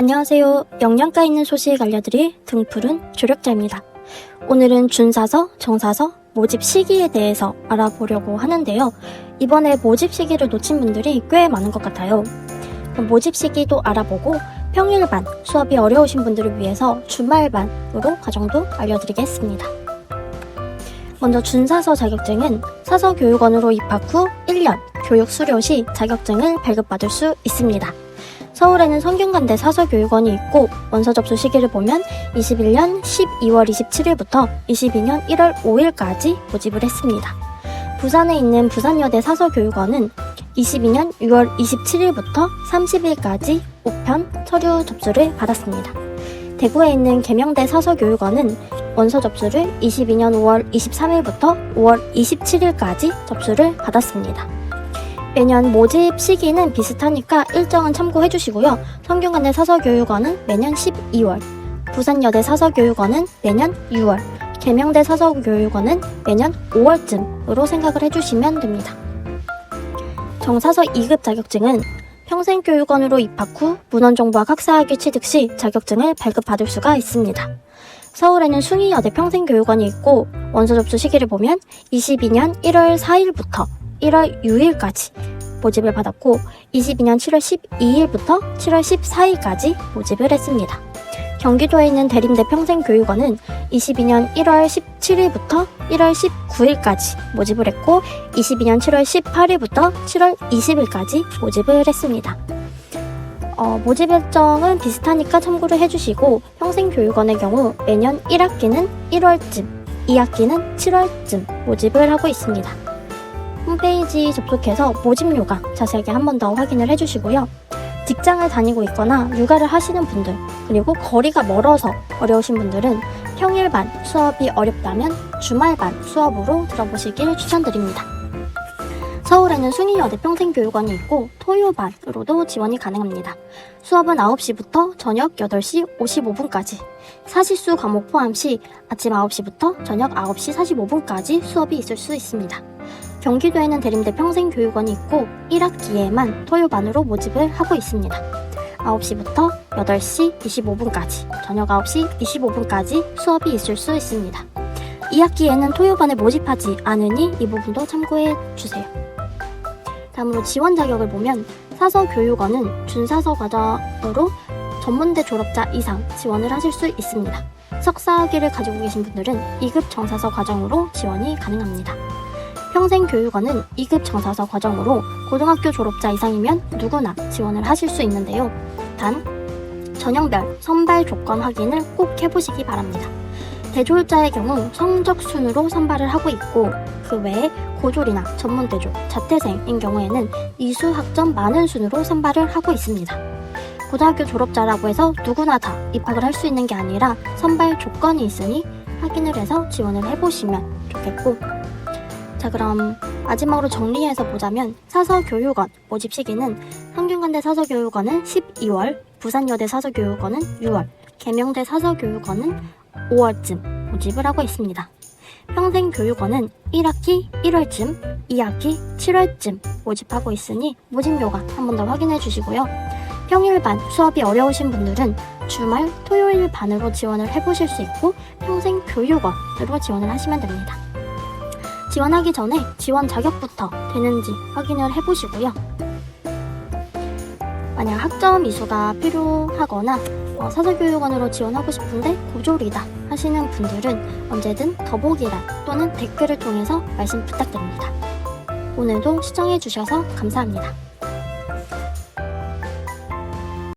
안녕하세요. 영양가 있는 소식 알려드릴 등푸른 조력자입니다. 오늘은 준사서, 정사서, 모집 시기에 대해서 알아보려고 하는데요. 이번에 모집 시기를 놓친 분들이 꽤 많은 것 같아요. 모집 시기도 알아보고 평일반, 수업이 어려우신 분들을 위해서 주말반으로 과정도 알려드리겠습니다. 먼저 준사서 자격증은 사서교육원으로 입학 후 1년 교육 수료 시 자격증을 발급받을 수 있습니다. 서울에는 성균관대 사서교육원이 있고 원서 접수 시기를 보면 21년 12월 27일부터 22년 1월 5일까지 모집을 했습니다. 부산에 있는 부산여대 사서교육원은 22년 6월 27일부터 30일까지 우편 서류 접수를 받았습니다. 대구에 있는 계명대 사서교육원은 원서 접수를 22년 5월 23일부터 5월 27일까지 접수를 받았습니다. 매년 모집 시기는 비슷하니까 일정은 참고해 주시고요. 성균관대 사서교육원은 매년 12월, 부산여대 사서교육원은 매년 6월, 계명대 사서교육원은 매년 5월쯤으로 생각을 해주시면 됩니다. 정사서 2급 자격증은 평생교육원으로 입학 후 문헌정보학 학사학위 취득 시 자격증을 발급받을 수가 있습니다. 서울에는 숭이여대 평생교육원이 있고 원서 접수 시기를 보면 22년 1월 4일부터 1월 6일까지 모집을 받았고 22년 7월 12일부터 7월 14일까지 모집을 했습니다. 경기도에 있는 대림대 평생교육원은 22년 1월 17일부터 1월 19일까지 모집을 했고 22년 7월 18일부터 7월 20일까지 모집을 했습니다. 어, 모집 일정은 비슷하니까 참고를 해주시고 평생교육원의 경우 매년 1학기는 1월쯤, 2학기는 7월쯤 모집을 하고 있습니다. 홈페이지 접속해서 모집 요강 자세하게 한 번 더 확인을 해주시고요. 직장을 다니고 있거나 육아를 하시는 분들, 그리고 거리가 멀어서 어려우신 분들은 평일반 수업이 어렵다면 주말반 수업으로 들어보시길 추천드립니다. 서울에는 숭이여대 평생교육원이 있고 토요반으로도 지원이 가능합니다. 수업은 9시부터 저녁 8시 55분까지, 사시수 과목 포함 시 아침 9시부터 저녁 9시 45분까지 수업이 있을 수 있습니다. 경기도에는 대림대 평생교육원이 있고 1학기에만 토요반으로 모집을 하고 있습니다. 9시부터 8시 25분까지, 저녁 9시 25분까지 수업이 있을 수 있습니다. 2학기에는 토요반에 모집하지 않으니 이 부분도 참고해 주세요. 다음으로 지원 자격을 보면 사서교육원은 준사서 과정으로 전문대 졸업자 이상 지원을 하실 수 있습니다. 석사학위를 가지고 계신 분들은 2급 정사서 과정으로 지원이 가능합니다. 평생교육원은 2급 정사서 과정으로 고등학교 졸업자 이상이면 누구나 지원을 하실 수 있는데요. 단, 전형별 선발 조건 확인을 꼭 해보시기 바랍니다. 대졸자의 경우 성적 순으로 선발을 하고 있고 그 외에 고졸이나 전문 대졸, 자퇴생인 경우에는 이수 학점 많은 순으로 선발을 하고 있습니다. 고등학교 졸업자라고 해서 누구나 다 입학을 할 수 있는 게 아니라 선발 조건이 있으니 확인을 해서 지원을 해보시면 좋겠고 자 그럼 마지막으로 정리해서 보자면 사서교육원 모집 시기는 성균관대 사서교육원은 12월, 부산여대 사서교육원은 6월, 계명대 사서교육원은 5월쯤 모집을 하고 있습니다. 평생교육원은 1학기 1월쯤, 2학기 7월쯤 모집하고 있으니 모집 요강 한번 더 확인해 주시고요. 평일반 수업이 어려우신 분들은 주말 토요일 반으로 지원을 해보실 수 있고 평생교육원으로 지원을 하시면 됩니다. 지원하기 전에 지원 자격부터 되는지 확인을 해보시고요. 만약 학점 이수가 필요하거나 어, 사설교육원으로 지원하고 싶은데 고졸이다 하시는 분들은 언제든 더보기란 또는 댓글을 통해서 말씀 부탁드립니다. 오늘도 시청해주셔서 감사합니다.